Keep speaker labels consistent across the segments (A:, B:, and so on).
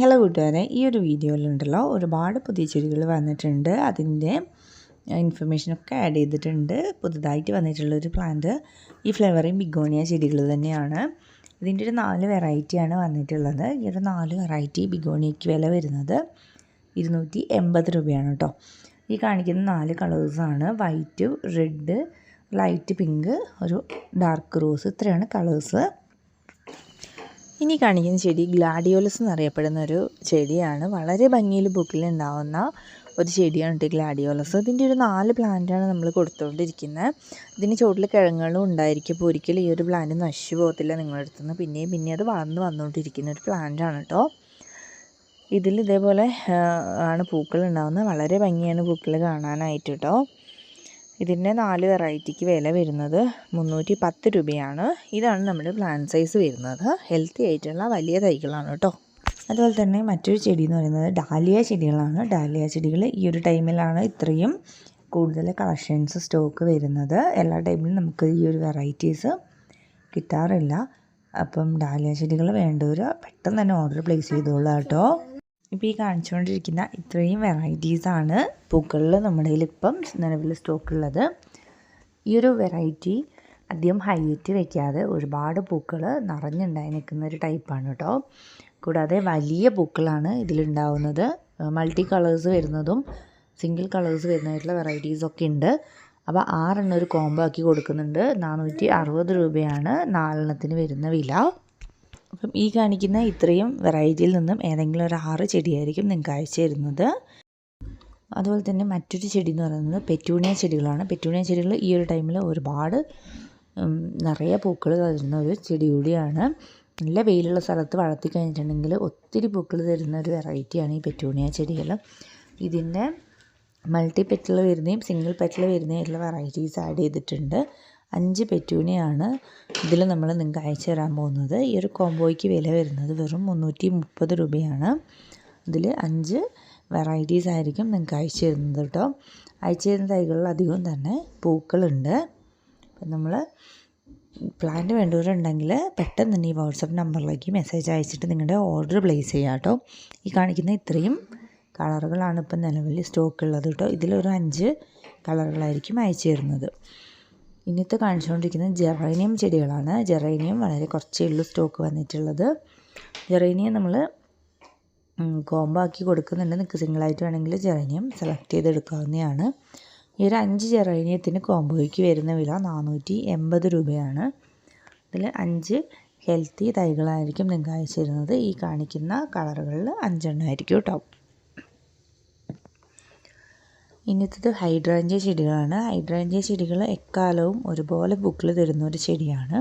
A: Hello കൂട്ടുകാരെ. ഈ ഒരു വീഡിയോയിലുണ്ടല്ലോ ഒരുപാട് പുതിയ ചെടികൾ വന്നിട്ടുണ്ട്. അതിന്റെ ഇൻഫർമേഷനൊക്കെ ആഡ് ചെയ്തിട്ടുണ്ട്. പുതുതായിട്ട് വന്നിട്ടുള്ള ഒരു പ്ലാന്റ് ഈ ഫ്ലവറിങ് ബിഗോണിയ ചെടികൾ തന്നെയാണ്. ഇതിന്റെ ഒരു നാല് വെറൈറ്റിയാണ് വന്നിട്ടുള്ളത്. ഈ ഒരു നാല് വെറൈറ്റി ബിഗോണിയയ്ക്ക് വില വരുന്നത് ഇരുന്നൂറ്റി എൺപത് രൂപയാണ് കേട്ടോ. ഈ കാണിക്കുന്ന നാല് കളേഴ്സാണ് വൈറ്റ് റെഡ് ലൈറ്റ് പിങ്ക് ഒരു ഡാർക്ക് റോസ് ഇത്രയാണ് കളേഴ്സ് ഇനി കാണിക്കുന്ന ചെടി ഗ്ലാഡിയോലസ് എന്നറിയപ്പെടുന്ന ഒരു ചെടിയാണ്. വളരെ ഭംഗിയിൽ ബുക്കിലുണ്ടാവുന്ന ഒരു ചെടിയാണ് കേട്ടോ ഗ്ലാഡിയോലസ്. ഇതിന്റെ ഒരു നാല് പ്ലാന്റാണ് നമ്മൾ കൊടുത്തുകൊണ്ടിരിക്കുന്നത് ഇതിന് ചുവട്ടിൽ കിഴങ്ങുകളും ഉണ്ടായിരിക്കും. അപ്പോൾ ഒരിക്കലും ഈ ഒരു പ്ലാന്റ് നശിച്ചു പോകത്തില്ല നിങ്ങളുടെ അടുത്ത് നിന്ന്. പിന്നെയും പിന്നെ അത് വളർന്ന് വന്നുകൊണ്ടിരിക്കുന്ന ഒരു പ്ലാന്റാണ് കേട്ടോ ഇതിൽ ഇതേപോലെ ആണ് പൂക്കൾ ഉണ്ടാവുന്നത് വളരെ ഭംഗിയാണ് പൂക്കൾ കാണാനായിട്ട് കേട്ടോ ഇതിന്റെ നാല് വെറൈറ്റിക്ക് വില വരുന്നത് മുന്നൂറ്റി പത്ത് രൂപയാണ്. ഇതാണ് നമ്മുടെ പ്ലാന്റ് സൈസ് വരുന്നത്. ഹെൽത്തി ആയിട്ടുള്ള വലിയ തൈകളാണ് കേട്ടോ. അതുപോലെ തന്നെ മറ്റൊരു ചെടി എന്ന് പറയുന്നത് ഡാലിയ ചെടികളാണ്. ഡാലിയ ചെടികൾ ഈ ഒരു ടൈമിലാണ് ഇത്രയും കൂടുതൽ കളക്ഷൻസ് സ്റ്റോക്ക് വരുന്നത്. എല്ലാ ടൈമിലും നമുക്ക് ഈ ഒരു വെറൈറ്റീസ് കിട്ടാറില്ല. അപ്പം ഡാലിയ ചെടികൾ വേണ്ടവർ പെട്ടെന്ന് തന്നെ ഓർഡർ പ്ലേസ് ചെയ്തോളൂ കേട്ടോ. ഇപ്പോൾ ഈ കാണിച്ചുകൊണ്ടിരിക്കുന്ന ഇത്രയും വെറൈറ്റീസാണ് പൂക്കളിൽ നമ്മുടെ ഇപ്പം നിലവിൽ സ്റ്റോക്കുള്ളത് ഈ ഒരു വെറൈറ്റി അധികം ഹൈറ്റ് വയ്ക്കാതെ ഒരുപാട് പൂക്കൾ നിറഞ്ഞുണ്ടായി നിൽക്കുന്ന ഒരു ടൈപ്പാണ് കേട്ടോ കൂടാതെ വലിയ പൂക്കളാണ് ഇതിലുണ്ടാവുന്നത്. മൾട്ടി കളേഴ്സ് വരുന്നതും സിംഗിൾ കളേഴ്സ് വരുന്നതായിട്ടുള്ള വെറൈറ്റീസൊക്കെ ഉണ്ട്. അപ്പോൾ ആറെണ്ണം ഒരു കോംബോ ആക്കി കൊടുക്കുന്നുണ്ട്. നാനൂറ്റി അറുപത് രൂപയാണ് നാലെണ്ണത്തിന് വരുന്ന വില. അപ്പം ഈ കാണിക്കുന്ന ഇത്രയും വെറൈറ്റിയിൽ നിന്നും ഏതെങ്കിലും ഒരു ആറ് ചെടിയായിരിക്കും നിങ്ങൾക്ക് അയച്ചു തരുന്നത്. അതുപോലെ തന്നെ മറ്റൊരു ചെടി എന്ന് പറയുന്നത് പെറ്റൂണിയ ചെടികളാണ്. പെറ്റൂണിയ ചെടികൾ ഈ ഒരു ടൈമിൽ ഒരുപാട് നിറയെ പൂക്കൾ തരുന്ന ഒരു ചെടി കൂടിയാണ്. നല്ല വെയിലുള്ള സ്ഥലത്ത് വളർത്തി കഴിഞ്ഞിട്ടുണ്ടെങ്കിൽ ഒത്തിരി പൂക്കൾ തരുന്ന ഒരു വെറൈറ്റിയാണ് ഈ പെറ്റൂണിയ ചെടികൾ. ഇതിന്റെ മൾട്ടി പെറ്റൽ വരുന്നതും സിംഗിൾ പെറ്റൽ വരുന്നതായിട്ടുള്ള വെറൈറ്റീസ് ആഡ് ചെയ്തിട്ടുണ്ട്. അഞ്ച് പെറ്റൂണിയാണ് ഇതിൽ നമ്മൾ നിങ്ങൾക്ക് അയച്ചു തരാൻ പോകുന്നത്. ഈ ഒരു കോംബോയ്ക്ക് വില വരുന്നത് വെറും മുന്നൂറ്റി മുപ്പത് രൂപയാണ്. ഇതിൽ അഞ്ച് വെറൈറ്റീസ് ആയിരിക്കും നിങ്ങൾക്ക് അയച്ചു തരുന്നത് കേട്ടോ. അയച്ചു തരുന്ന തൈകളിൽ അധികവും തന്നെ പൂക്കളുണ്ട്. അപ്പം നമ്മൾ പ്ലാന്റ് വേണ്ടവരുണ്ടെങ്കിൽ പെട്ടെന്ന് തന്നെ ഈ വാട്സപ്പ് നമ്പറിലേക്ക് മെസ്സേജ് അയച്ചിട്ട് നിങ്ങളുടെ ഓർഡർ പ്ലേസ് ചെയ്യാം കേട്ടോ. ഈ കാണിക്കുന്ന ഇത്രയും കളറുകളാണ് ഇപ്പം നിലവിൽ സ്റ്റോക്ക് ഉള്ളത് കേട്ടോ. ഇതിലൊരു അഞ്ച് കളറുകളായിരിക്കും അയച്ചു തരുന്നത്. ഇന്നത്തെ കാണിച്ചുകൊണ്ടിരിക്കുന്നത് ജെറേനിയം ചെടികളാണ്. ജെറേനിയം വളരെ കുറച്ചേ ഉള്ളൂ സ്റ്റോക്ക് വന്നിട്ടുള്ളത്. ജെറേനിയം നമ്മൾ കോംബോ ആക്കി കൊടുക്കുന്നുണ്ട്. നിങ്ങൾക്ക് സിംഗിളായിട്ട് വേണമെങ്കിൽ ജെറേനിയം സെലക്ട് ചെയ്തെടുക്കാവുന്നതാണ്. ഈ ഒരു അഞ്ച് ജെറേനിയത്തിന് കോംബോയ്ക്ക് വരുന്ന വില നാനൂറ്റി എൺപത് രൂപയാണ്. ഇതിൽ അഞ്ച് ഹെൽത്തി തൈകളായിരിക്കും നിങ്ങൾക്ക് അയച്ചു തരുന്നത്. ഈ കാണിക്കുന്ന കളറുകളിൽ അഞ്ചെണ്ണമായിരിക്കും കേട്ടോ ഇന്നത്തത് ഹൈഡ്രാഞ്ചിയ ചെടികളാണ്. ഹൈഡ്രാഞ്ചിയ ചെടികൾ എക്കാലവും ഒരുപോലെ പൂക്കൾ തരുന്ന ഒരു ചെടിയാണ്.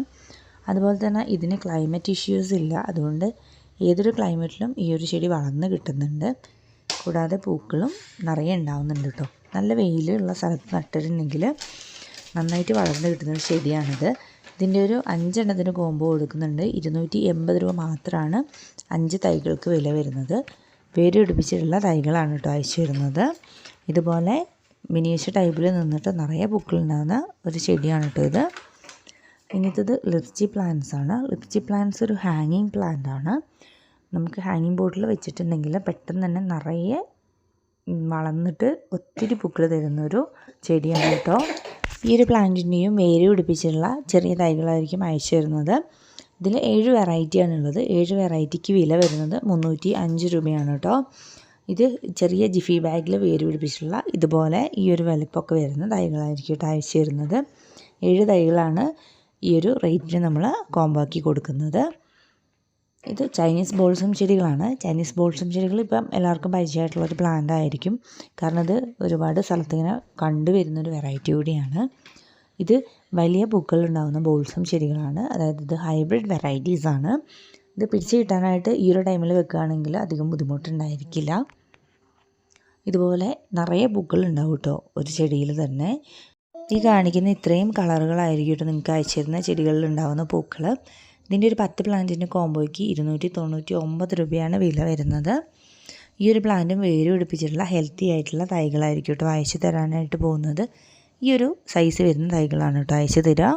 A: അതുപോലെ തന്നെ ഇതിന് ക്ലൈമറ്റ് ഇഷ്യൂസ് ഇല്ല. അതുകൊണ്ട് ഏതൊരു ക്ലൈമറ്റിലും ഈ ഒരു ചെടി വളർന്ന് കിട്ടുന്നുണ്ട്. കൂടാതെ പൂക്കളും നിറയെ ഉണ്ടാവുന്നുണ്ട് കേട്ടോ. നല്ല വെയിലുള്ള സ്ഥലത്ത് നട്ടിട്ടുണ്ടെങ്കിൽ നന്നായിട്ട് വളർന്ന് കിട്ടുന്ന ഒരു ചെടിയാണിത്. ഇതിന്റെ ഒരു അഞ്ചെണ്ണത്തിന് കോമ്പോ കൊടുക്കുന്നുണ്ട്. ഇരുന്നൂറ്റി എൺപത് രൂപ മാത്രമാണ് അഞ്ച് തൈകൾക്ക് വില വരുന്നത്. വേര് പിടിപ്പിച്ചിട്ടുള്ള തൈകളാണ് കേട്ടോ അയച്ചു വരുന്നത് ഇതുപോലെ മിനിയേച്ചർ ടൈപ്പിൽ നിന്നിട്ട് നിറയെ പൂക്കളുണ്ടാകുന്ന ഒരു ചെടിയാണ് കേട്ടോ ഇത്. ഇങ്ങനത്തത് ലിപ്ചി പ്ലാന്റ്സ് ആണ്. ലിപ്ചി പ്ലാന്റ്സ് ഒരു ഹാങ്ങിങ് പ്ലാന്റ് ആണ്. നമുക്ക് ഹാങ്ങിങ് ബോർഡിൽ വെച്ചിട്ടുണ്ടെങ്കിൽ പെട്ടെന്ന് തന്നെ നിറയെ വളർന്നിട്ട് ഒത്തിരി പൂക്കൾ തരുന്നൊരു ചെടിയാണ് കേട്ടോ. ഈ ഒരു പ്ലാന്റിന്റെയും വേര് പിടിപ്പിച്ചിട്ടുള്ള ചെറിയ തൈകളായിരിക്കും അയച്ചു തരുന്നത്. ഇതിൽ ഏഴ് വെറൈറ്റിയാണുള്ളത് ഏഴ് വെറൈറ്റിക്ക് വില വരുന്നത് മുന്നൂറ്റി അഞ്ച് രൂപയാണ് കേട്ടോ. ഇത് ചെറിയ ജിഫി ബാഗിൽ വേര് പിടിപ്പിച്ചിട്ടുള്ള ഇതുപോലെ ഈ ഒരു വലിപ്പമൊക്കെ വരുന്ന തൈകളായിരിക്കും കേട്ടോ അയച്ചു തരുന്നത്. ഏഴ് തൈകളാണ് ഈ ഒരു റേറ്റിന് നമ്മൾ കോമ്പാക്കി കൊടുക്കുന്നത്. ഇത് ചൈനീസ് ബോൾസും ചെടികളാണ്. ചൈനീസ് ബോൾസും ചെടികൾ ഇപ്പം എല്ലാവർക്കും പരിചയമായിട്ടുള്ളൊരു പ്ലാന്റ് ആയിരിക്കും. കാരണം ഇത് ഒരുപാട് സ്ഥലത്തിങ്ങനെ കണ്ടുവരുന്നൊരു വെറൈറ്റി കൂടിയാണ്. ഇത് വലിയ പൂക്കൾ ഉണ്ടാകുന്ന ബോൾസം ചെടികളാണ്. അതായത് ഇത് ഹൈബ്രിഡ് വെറൈറ്റീസാണ് ഇത് പിടിച്ച് കിട്ടാനായിട്ട് ഈ ഒരു ടൈമിൽ വെക്കുകയാണെങ്കിൽ അധികം ബുദ്ധിമുട്ടുണ്ടായിരിക്കില്ല. ഇതുപോലെ നിറയെ ഉണ്ടാവും കേട്ടോ. ഒരു ചെടിയിൽ തന്നെ. ഈ കാണിക്കുന്ന ഇത്രയും കളറുകളായിരിക്കും കേട്ടോ നിങ്ങൾക്ക് അയച്ചിരുന്ന ചെടികളിൽ ഉണ്ടാകുന്ന പൂക്കൾ ഇതിന്റെ ഒരു പത്ത് പ്ലാന്റിന്റെ കോമ്പോയ്ക്ക് ഇരുന്നൂറ്റി തൊണ്ണൂറ്റി ഒമ്പത് രൂപയാണ് വില വരുന്നത്. ഈ ഒരു പ്ലാന്റും വേര് പിടിപ്പിച്ചിട്ടുള്ള ഹെൽത്തി ആയിട്ടുള്ള തൈകളായിരിക്കും കേട്ടോ അയച്ചു തരാനായിട്ട് പോകുന്നത്. ഈ ഒരു സൈസ് വരുന്ന തൈകളാണ് കേട്ടോ അയച്ചു തരിക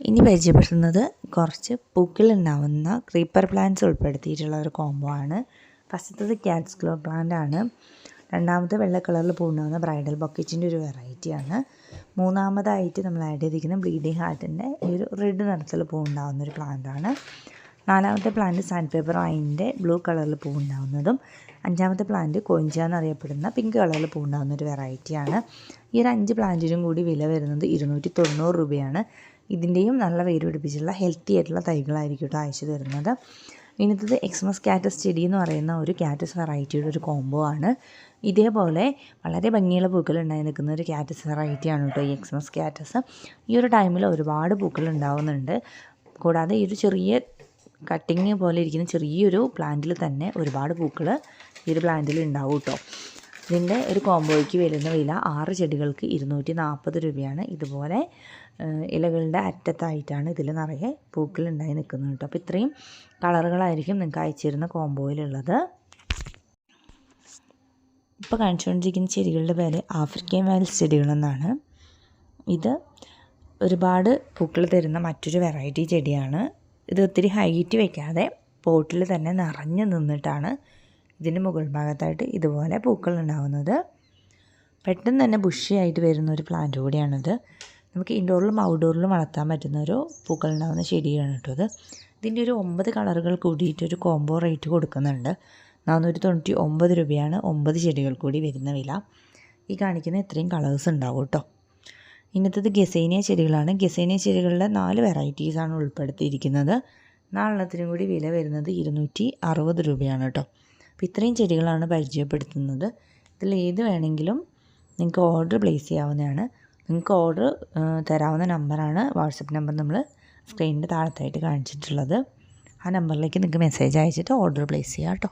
A: ഇനി പരിചയപ്പെടുത്തുന്നത് കുറച്ച് പൂക്കളുണ്ടാവുന്ന ക്രീപ്പർ പ്ലാന്റ്സ് ഉൾപ്പെടുത്തിയിട്ടുള്ള ഒരു കോംബോ ആണ്. ഫസ്റ്റത്തത് ക്യാറ്റ്സ് ഗ്ലോ പ്ലാന്റ് ആണ് രണ്ടാമത് വെള്ള കളറിൽ പൂണ്ടാവുന്ന ബ്രൈഡൽ ബൊക്കറ്റിന്റെ ഒരു വെറൈറ്റിയാണ്. മൂന്നാമതായിട്ട് നമ്മൾ ആഡ് ചെയ്തിരിക്കുന്ന ബ്ലീഡിങ് ഹാർട്ടിന്റെ ഒരു റെഡ് നിറത്തിൽ പൂവുണ്ടാവുന്ന ഒരു പ്ലാന്റ് ആണ് നാലാമത്തെ പ്ലാന്റ് സാൻഡ് പേപ്പർ വൈന്റെ ബ്ലൂ കളറിൽ പൂവുണ്ടാവുന്നതും അഞ്ചാമത്തെ പ്ലാന്റ് കൊഞ്ച എന്നറിയപ്പെടുന്ന പിങ്ക് കളറിൽ പൂവുണ്ടാവുന്ന ഒരു വെറൈറ്റിയാണ്. ഈ ഒരു അഞ്ച് പ്ലാന്റിനും കൂടി വില വരുന്നത് ഇരുന്നൂറ്റി തൊണ്ണൂറ് രൂപയാണ്. ഇതിന്റെയും നല്ല വേര് പിടിപ്പിച്ചുള്ള ഹെൽത്തി ആയിട്ടുള്ള തൈകളായിരിക്കും കേട്ടോ അയച്ചു തരുന്നത്. ഇന്നത്തത് എക്സ്മസ് കാറ്റസ് ചെടി എന്ന് പറയുന്ന ഒരു കാറ്റസ് വെറൈറ്റിയുടെ ഒരു കോംബോ ആണ്. ഇതേപോലെ വളരെ ഭംഗിയുള്ള പൂക്കൾ ഉണ്ടായി നിൽക്കുന്ന ഒരു കാറ്റസ് വെറൈറ്റിയാണ് കേട്ടോ ഈ എക്സ്മസ് കാറ്റസ് ഈ ഒരു ടൈമിൽ ഒരുപാട് പൂക്കൾ ഉണ്ടാവുന്നുണ്ട്. കൂടാതെ ഈ ഒരു ചെറിയ കട്ടിങ് പോലെ ഇരിക്കുന്ന ചെറിയൊരു പ്ലാന്റിൽ തന്നെ ഒരുപാട് പൂക്കൾ ഈ ഒരു പ്ലാന്റിൽ ഉണ്ടാവും കേട്ടോ. ഇതിന്റെ ഒരു കോംബോയ്ക്ക് വരുന്ന വില ആറ് ചെടികൾക്ക് ഇരുന്നൂറ്റി നാൽപ്പത് രൂപയാണ്. ഇതുപോലെ ഇലകളുടെ അറ്റത്തായിട്ടാണ് ഇതിൽ നിറയെ പൂക്കളുണ്ടായി നിൽക്കുന്നത് കേട്ടോ. അപ്പോൾ ഇത്രയും കളറുകളായിരിക്കും നിങ്ങൾക്ക് അയച്ചിരുന്ന കോംബോയിലുള്ളത്. ഇപ്പോൾ കാണിച്ചുകൊണ്ടിരിക്കുന്ന ചെടികളുടെ പേര് ആഫ്രിക്കൻ വാൽസ് ചെടികളെന്നാണ്. ഇത് ഒരുപാട് പൂക്കൾ തരുന്ന മറ്റൊരു വെറൈറ്റി ചെടിയാണ്. ഇത് ഒത്തിരി ഹൈറ്റ് വയ്ക്കാതെ പോട്ടിൽ തന്നെ നിറഞ്ഞു നിന്നിട്ടാണ് ഇതിന്റെ മുകൾ ഭാഗത്തായിട്ട് ഇതുപോലെ പൂക്കൾ ഉണ്ടാകുന്നത് പെട്ടെന്ന് തന്നെ ബുഷിയായിട്ട് വരുന്ന ഒരു പ്ലാന്റ് കൂടിയാണിത്. നമുക്ക് ഇൻഡോറിലും ഔട്ട്ഡോറിലും വളർത്താൻ പറ്റുന്ന ഒരു പൂക്കൾ ഉണ്ടാകുന്ന ചെടിയാണ് കേട്ടോ ഇത്. ഇതിന്റെ ഒരു ഒമ്പത് കളറുകൾ കൂടിയിട്ട് ഒരു കോംബോ റേറ്റ് കൊടുക്കുന്നുണ്ട്. നാനൂറ്റി തൊണ്ണൂറ്റി ഒമ്പത് രൂപയാണ് ഒമ്പത് ചെടികൾ കൂടി വരുന്ന വില. ഈ കാണിക്കുന്ന ഇത്രയും കളേഴ്സ് ഉണ്ടാവും കേട്ടോ. ഇന്നത്തത് ഗസേനിയ ചെടികളാണ്. ഗസേനിയ ചെടികളിലെ നാല് വെറൈറ്റീസാണ് ഉൾപ്പെടുത്തിയിരിക്കുന്നത്. നാലെണ്ണത്തിനും കൂടി വില വരുന്നത് ഇരുന്നൂറ്റി അറുപത് രൂപയാണ് കേട്ടോ. അപ്പോൾ ഇത്രയും ചെടികളാണ് പരിചയപ്പെടുത്തുന്നത്. ഇതിൽ ഏത് വേണമെങ്കിലും നിങ്ങൾക്ക് ഓർഡർ പ്ലേസ് ചെയ്യാവുന്നതാണ്. നിങ്ങൾക്ക് ഓർഡർ തരാവുന്ന നമ്പറാണ് വാട്സപ്പ് നമ്പർ നമ്മൾ സ്ക്രീനിന്റെ താഴത്തായിട്ട് കാണിച്ചിട്ടുള്ളത്. ആ നമ്പറിലേക്ക് നിങ്ങൾക്ക് മെസ്സേജ് അയച്ചിട്ട് ഓർഡർ പ്ലേസ് ചെയ്യാം കേട്ടോ.